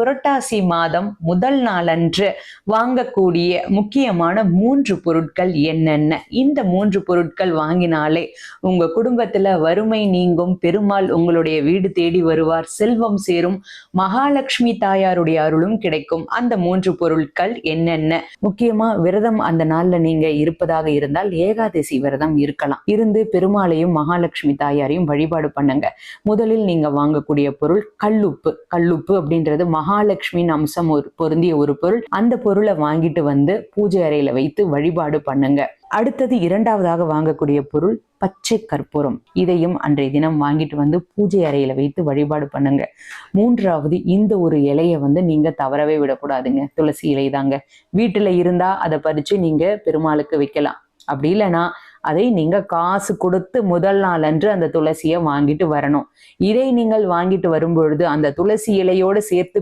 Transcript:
புரட்டாசி மாதம் முதல் நாளன்று வாங்கக்கூடிய முக்கியமான மூன்று பொருட்கள் என்னென்ன? இந்த மூன்று பொருட்கள் வாங்கினாலே உங்க குடும்பத்துல வறுமை நீங்கும் பெருமாள் உங்களுடைய வீடு தேடி வருவார் செல்வம் சேரும் மகாலட்சுமி தாயாருடைய அருளும் கிடைக்கும். அந்த மூன்று பொருட்கள் என்னென்ன? முக்கியமா விரதம் அந்த நாள்ல நீங்க இருப்பதாக இருந்தால் ஏகாதசி விரதம் இருக்கலாம். இருந்து பெருமாளையும் மகாலட்சுமி தாயாரையும் வழிபாடு பண்ணுங்க. முதலில் நீங்க வாங்கக்கூடிய பொருள் கல்லுப்பு. கல்லுப்பு அப்படின்றது மகாலட்சுமியின் அம்சம் ஒரு பொருந்திய ஒரு பொருள். அந்த பொருளை வாங்கிட்டு வந்து பூஜை அறையில வைத்து வழிபாடு பண்ணுங்க. அடுத்தது இரண்டாவதாக வாங்கக்கூடிய பொருள் பச்சை கற்பூரம். இதையும் அன்றைய தினம் வாங்கிட்டு வந்து பூஜை அறையில வைத்து வழிபாடு பண்ணுங்க. மூன்றாவது இந்த ஒரு இலையை வந்து நீங்க தவறவே விடக்கூடாதுங்க. துளசி இலை தாங்க. வீட்டுல இருந்தா அதை பறிச்சு நீங்க பெருமாளுக்கு வைக்கலாம். அப்படி இல்லைன்னா அதை நீங்க காசு கொடுத்து முதல் நாள் அன்று அந்த துளசியை வாங்கிட்டு வரணும். இதை நீங்கள் வாங்கிட்டு வரும் பொழுது அந்த துளசி இலையோடு சேர்த்து